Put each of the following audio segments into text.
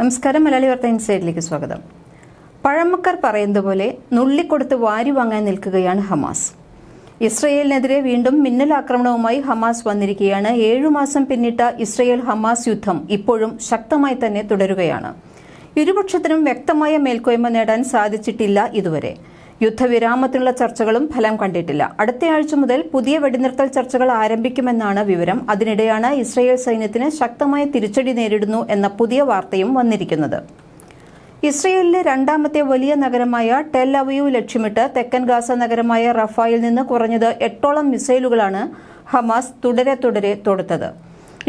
നമസ്കാരം മലയാളി വാർത്ത ഇൻസൈഡിലേക്ക് സ്വാഗതം. പഴമക്കർ പറയുന്നത് പോലെ നുള്ളിക്കൊടുത്ത് വാരി വാങ്ങാൻ നിൽക്കുകയാണ് ഹമാസ്. ഇസ്രയേലിനെതിരെ വീണ്ടും മിന്നൽ ആക്രമണവുമായി ഹമാസ് വന്നിരിക്കുകയാണ്. ഏഴു മാസം പിന്നിട്ട ഇസ്രയേൽ ഹമാസ് യുദ്ധം ഇപ്പോഴും ശക്തമായി തന്നെ തുടരുകയാണ്. ഇരുപക്ഷത്തിനും വ്യക്തമായ മേൽക്കോയ്മ നേടാൻ സാധിച്ചിട്ടില്ല ഇതുവരെ. യുദ്ധവിരാമത്തിനുള്ള ചർച്ചകളും ഫലം കണ്ടിട്ടില്ല. അടുത്തയാഴ്ച മുതൽ പുതിയ വെടിനിർത്തൽ ചർച്ചകൾ ആരംഭിക്കുമെന്നാണ് വിവരം. അതിനിടെയാണ് ഇസ്രയേൽ സൈന്യത്തിന് ശക്തമായ തിരിച്ചടി നേരിടുന്നു എന്ന പുതിയ വാർത്തയും വന്നിരിക്കുന്നത്. ഇസ്രയേലിലെ രണ്ടാമത്തെ വലിയ നഗരമായ ടെൽ അവയു ലക്ഷ്യമിട്ട് തെക്കൻ ഗാസ നഗരമായ റഫായിൽ നിന്ന് കുറഞ്ഞത് എട്ടോളം മിസൈലുകളാണ് ഹമാസ് തുടരെ തുടരെ തൊടുത്തത്.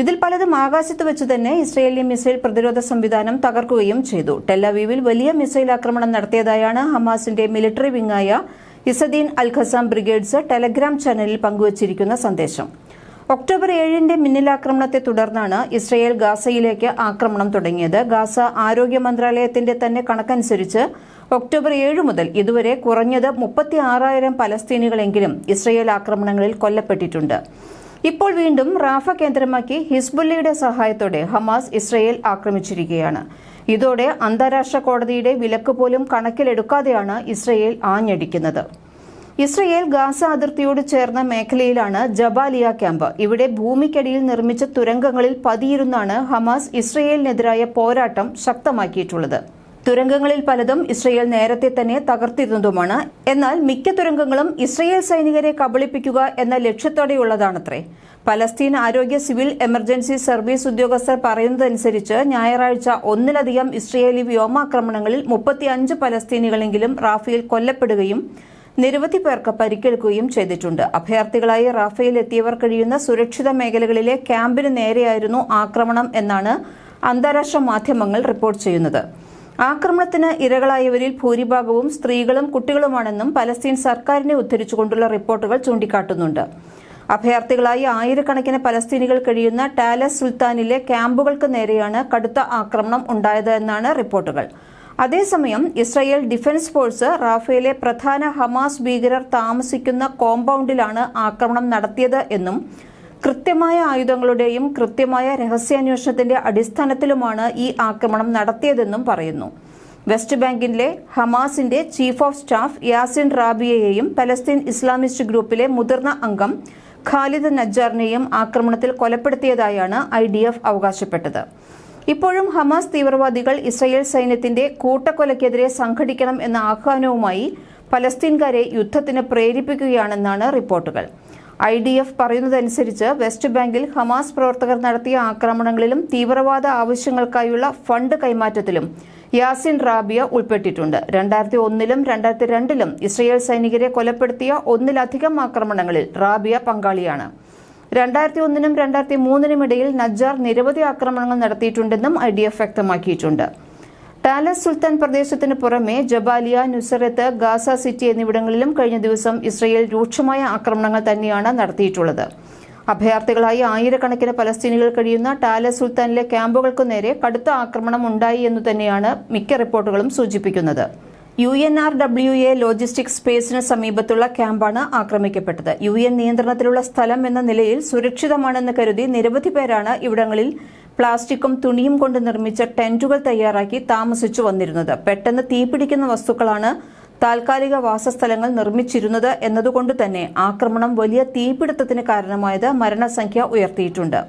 ഇതിൽ പലതും ആകാശത്ത് വെച്ച് തന്നെ ഇസ്രയേലി മിസൈൽ പ്രതിരോധ സംവിധാനം തകർക്കുകയും ചെയ്തു. ടെല്ലവീവിൽ വലിയ മിസൈൽ ആക്രമണം നടത്തിയതായാണ് ഹമാസിന്റെ military വിങ്ങായ Izzeddin al Qassam Brigades Telegram ചാനലിൽ പങ്കുവച്ചിരിക്കുന്ന സന്ദേശം. ഒക്ടോബർ ഏഴിന്റെ മിന്നലാക്രമണത്തെ തുടർന്നാണ് ഇസ്രയേൽ ഗാസയിലേക്ക് ആക്രമണം തുടങ്ങിയത്. ഗാസ ആരോഗ്യ മന്ത്രാലയത്തിന്റെ തന്നെ കണക്കനുസരിച്ച് ഒക്ടോബർ ഏഴ് മുതൽ ഇതുവരെ കുറഞ്ഞത് മുപ്പത്തി ആറായിരം പലസ്തീനികളെങ്കിലും ഇസ്രയേൽ ആക്രമണങ്ങളിൽ കൊല്ലപ്പെട്ടിട്ടുണ്ട്. ഇപ്പോൾ വീണ്ടും റാഫ കേന്ദ്രമാക്കി ഹിസ്ബുല്ലയുടെ സഹായത്തോടെ ഹമാസ് ഇസ്രയേൽ ആക്രമിച്ചിരിക്കുകയാണ്. ഇതോടെ അന്താരാഷ്ട്ര കോടതിയുടെ വിലക്ക് പോലും കണക്കിലെടുക്കാതെയാണ് ഇസ്രയേൽ ആഞ്ഞടിക്കുന്നത്. ഇസ്രയേൽ ഗാസ അതിർത്തിയോട് ചേർന്ന മേഖലയിലാണ് ജബാലിയ ക്യാമ്പ്. ഇവിടെ ഭൂമിക്കടിയിൽ നിർമ്മിച്ച തുരങ്കങ്ങളിൽ പതിയിരുന്നാണ് ഹമാസ് ഇസ്രയേലിനെതിരായ പോരാട്ടം ശക്തമാക്കിയിട്ടുള്ളത്. തുരങ്കങ്ങളിൽ പലതും ഇസ്രയേൽ നേരത്തെ തന്നെ തകർത്തിരുന്നതുമാണ്. എന്നാൽ മിക്ക തുരങ്കങ്ങളും ഇസ്രയേൽ സൈനികരെ കബളിപ്പിക്കുക എന്ന ലക്ഷ്യത്തോടെയുള്ളതാണത്രേ. പലസ്തീൻ ആരോഗ്യ സിവിൽ എമർജൻസി സർവീസ് ഉദ്യോഗസ്ഥർ പറയുന്നതനുസരിച്ച് ഞായറാഴ്ച ഒന്നിലധികം ഇസ്രയേലി വ്യോമാക്രമണങ്ങളിൽ മുപ്പത്തിയഞ്ച് പലസ്തീനികളെങ്കിലും റാഫയിൽ കൊല്ലപ്പെടുകയും നിരവധി പേർക്ക് പരിക്കേൽക്കുകയും ചെയ്തിട്ടുണ്ട്. അഭയാർത്ഥികളായി റാഫയിൽ എത്തിയവർ കഴിയുന്ന സുരക്ഷിത മേഖലകളിലെ ക്യാമ്പിന് നേരെയായിരുന്നു ആക്രമണം എന്നാണ് അന്താരാഷ്ട്ര മാധ്യമങ്ങൾ റിപ്പോർട്ട് ചെയ്യുന്നത്. ആക്രമണത്തിന് ഇരകളായവരിൽ ഭൂരിഭാഗവും സ്ത്രീകളും കുട്ടികളുമാണെന്നും പലസ്തീൻ സർക്കാരിനെ ഉദ്ധരിച്ചുകൊണ്ടുള്ള റിപ്പോർട്ടുകൾ ചൂണ്ടിക്കാട്ടുന്നുണ്ട്. അഭയാർത്ഥികളായി ആയിരക്കണക്കിന് പലസ്തീനികൾ കഴിയുന്ന ടാലസ് സുൽത്താനിലെ ക്യാമ്പുകൾക്ക് നേരെയാണ് കടുത്ത ആക്രമണം ഉണ്ടായത് എന്നാണ് റിപ്പോർട്ടുകൾ. അതേസമയം ഇസ്രായേൽ ഡിഫൻസ് ഫോഴ്സ് റാഫേലെ പ്രധാന ഹമാസ് ഭീകരർ താമസിക്കുന്ന കോമ്പൗണ്ടിലാണ് ആക്രമണം നടത്തിയത് എന്നും കൃത്യമായ ആയുധങ്ങളുടെയും കൃത്യമായ രഹസ്യാന്വേഷണത്തിന്റെ അടിസ്ഥാനത്തിലുമാണ് ഈ ആക്രമണം നടത്തിയതെന്നും പറയുന്നു. വെസ്റ്റ് ബാങ്കിലെ ഹമാസിന്റെ ചീഫ് ഓഫ് സ്റ്റാഫ് യാസിൻ റാബിയയെയും പലസ്തീൻ ഇസ്ലാമിസ്റ്റ് ഗ്രൂപ്പിലെ മുതിർന്ന അംഗം ഖാലിദ് നജ്ജാറിനെയും ആക്രമണത്തിൽ കൊലപ്പെടുത്തിയതായാണ് ഐ ഡി എഫ് അവകാശപ്പെട്ടത്. ഇപ്പോഴും ഹമാസ് തീവ്രവാദികൾ ഇസ്രയേൽ സൈന്യത്തിന്റെ കൂട്ടക്കൊലയ്ക്കെതിരെ സംഘടിക്കണം എന്ന ആഹ്വാനവുമായി പലസ്തീൻകാരെ യുദ്ധത്തിന് പ്രേരിപ്പിക്കുകയാണെന്നാണ് റിപ്പോർട്ടുകൾ. ഐ ഡി എഫ് പറയുന്നതനുസരിച്ച് വെസ്റ്റ് ബാങ്കിൽ ഹമാസ് പ്രവർത്തകർ നടത്തിയ ആക്രമണങ്ങളിലും തീവ്രവാദ ആവശ്യങ്ങൾക്കായുള്ള ഫണ്ട് കൈമാറ്റത്തിലും യാസിൻ റാബിയ ഉൾപ്പെട്ടിട്ടുണ്ട്. രണ്ടായിരത്തി ഒന്നിലും രണ്ടായിരത്തി രണ്ടിലും ഇസ്രയേൽ സൈനികരെ കൊലപ്പെടുത്തിയ ഒന്നിലധികം ആക്രമണങ്ങളിൽ റാബിയ പങ്കാളിയാണ്. രണ്ടായിരത്തി ഒന്നിനും രണ്ടായിരത്തി മൂന്നിനും ഇടയിൽ നജ്ജാർ നിരവധി ആക്രമണങ്ങൾ നടത്തിയിട്ടുണ്ടെന്നും ഐ ഡി എഫ് വ്യക്തമാക്കിയിട്ടുണ്ട്. ടാലസ് സുൽത്താൻ പ്രദേശത്തിന് പുറമെ ജബാലിയ നുസറത്ത് ഗാസ സിറ്റി എന്നിവിടങ്ങളിലും കഴിഞ്ഞ ദിവസം ഇസ്രയേൽ രൂക്ഷമായ ആക്രമണങ്ങൾ തന്നെയാണ് നടത്തിയിട്ടുള്ളത്. അഭയാർത്ഥികളായി ആയിരക്കണക്കിന് പലസ്തീനികൾ കഴിയുന്ന ടാലസ് സുൽത്താനിലെ ക്യാമ്പുകൾക്കു നേരെ കടുത്ത ആക്രമണം ഉണ്ടായി എന്ന് തന്നെയാണ് മിക്ക റിപ്പോർട്ടുകളും സൂചിപ്പിക്കുന്നത്. U N R W A logistic സ്പേസിന് സമീപത്തുള്ള ക്യാമ്പാണ് ആക്രമിക്കപ്പെട്ടത്. യു എൻ നിയന്ത്രണത്തിലുള്ള സ്ഥലം എന്ന നിലയിൽ സുരക്ഷിതമാണെന്ന് കരുതി നിരവധി പേരാണ് ഇവിടങ്ങളിൽ പ്ലാസ്റ്റിക്കും തുണിയും കൊണ്ട് നിർമ്മിച്ച ടെന്റുകൾ തയ്യാറാക്കി താമസിച്ചു വന്നിരുന്നത്. പെട്ടെന്ന് തീപിടിക്കുന്ന വസ്തുക്കളാണ് താൽക്കാലിക വാസസ്ഥലങ്ങൾ നിർമ്മിച്ചിരുന്നത് എന്നതുകൊണ്ട് തന്നെ ആക്രമണം വലിയ തീപിടുത്തത്തിന് കാരണമായത് മരണസംഖ്യ ഉയർത്തിയിട്ടുണ്ട്.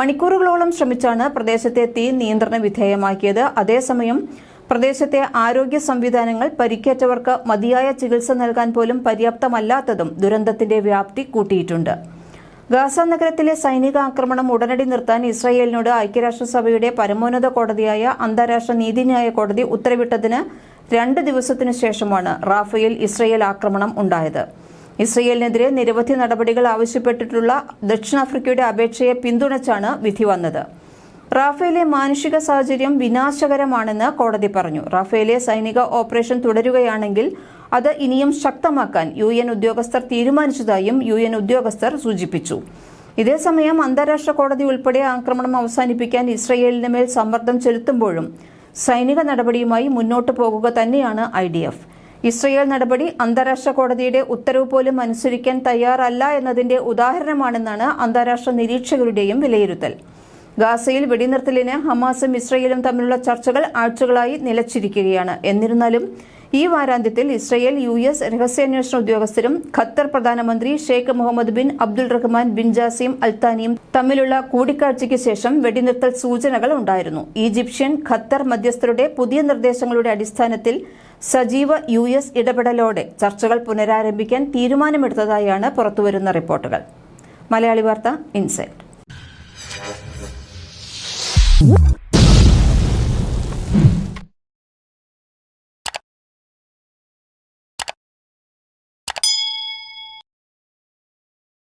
മണിക്കൂറുകളോളം ശ്രമിച്ചാണ് പ്രദേശത്തെ തീ നിയന്ത്രണ വിധേയമാക്കിയത്. അതേസമയം പ്രദേശത്തെ ആരോഗ്യ സംവിധാനങ്ങൾ പരിക്കേറ്റവർക്ക് മതിയായ ചികിത്സ നൽകാൻ പോലും പര്യാപ്തമല്ലാത്തതും ദുരന്തത്തിന്റെ വ്യാപ്തി കൂട്ടിയിട്ടുണ്ട്. ഗാസ നഗരത്തിലെ സൈനിക ആക്രമണം ഉടനടി നിർത്താൻ ഇസ്രായേലിനോട് ഐക്യരാഷ്ട്രസഭയുടെ പരമോന്നത കോടതിയായ അന്താരാഷ്ട്ര നീതിന്യായ കോടതി ഉത്തരവിട്ടതിന് രണ്ട് ദിവസത്തിനു ശേഷമാണ് റാഫേൽ ഇസ്രയേൽ ആക്രമണം ഉണ്ടായത്. ഇസ്രയേലിനെതിരെ നിരവധി നടപടികൾ ആവശ്യപ്പെട്ടിട്ടുള്ള ദക്ഷിണാഫ്രിക്കയുടെ അപേക്ഷയെ പിന്തുണച്ചാണ് വിധി വന്നത്. റാഫേലെ മാനുഷിക സാഹചര്യം വിനാശകരമാണെന്ന് കോടതി പറഞ്ഞു. റാഫേലെ സൈനിക ഓപ്പറേഷൻ തുടരുകയാണെങ്കിൽ അത് ഇനിയും ശക്തമാക്കാൻ യു എൻ ഉദ്യോഗസ്ഥർ തീരുമാനിച്ചതായും യു എൻ ഉദ്യോഗസ്ഥർ സൂചിപ്പിച്ചു. ഇതേസമയം അന്താരാഷ്ട്ര കോടതി ഉൾപ്പെടെ ആക്രമണം അവസാനിപ്പിക്കാൻ ഇസ്രയേലിന് മേൽ സമ്മർദ്ദം ചെലുത്തുമ്പോഴും സൈനിക നടപടിയുമായി മുന്നോട്ടു പോകുക തന്നെയാണ് ഐ ഡി എഫ്. ഇസ്രയേൽ നടപടി അന്താരാഷ്ട്ര കോടതിയുടെ ഉത്തരവ് പോലും അനുസരിക്കാൻ തയ്യാറല്ല എന്നതിന്റെ ഉദാഹരണമാണെന്നാണ് അന്താരാഷ്ട്ര നിരീക്ഷകരുടെയും വിലയിരുത്തൽ. ഗാസയിൽ വെടിനിർത്തലിന് ഹമാസും ഇസ്രയേലും തമ്മിലുള്ള ചർച്ചകൾ ആഴ്ചകളായി നിലച്ചിരിക്കുകയാണ്. എന്നിരുന്നാലും ഈ വാരാന്ത്യത്തിൽ ഇസ്രയേൽ യു എസ് രഹസ്യാന്വേഷണ ഉദ്യോഗസ്ഥരും ഖത്തർ പ്രധാനമന്ത്രി Sheikh Mohammed bin Abdul Rahman bin Jassim അൽത്താനിയും തമ്മിലുള്ള കൂടിക്കാഴ്ചയ്ക്ക് ശേഷം വെടിനിർത്തൽ സൂചനകൾ ഉണ്ടായിരുന്നു. ഈജിപ്ഷ്യൻ ഖത്തർ മധ്യസ്ഥരുടെ പുതിയ നിർദ്ദേശങ്ങളുടെ അടിസ്ഥാനത്തിൽ സജീവ യു എസ് ഇടപെടലോടെ ചർച്ചകൾ പുനരാരംഭിക്കാൻ തീരുമാനമെടുത്തതായാണ് പുറത്തുവരുന്ന റിപ്പോർട്ടുകൾ. മലയാളി വാർത്ത ഇൻസൈറ്റ്.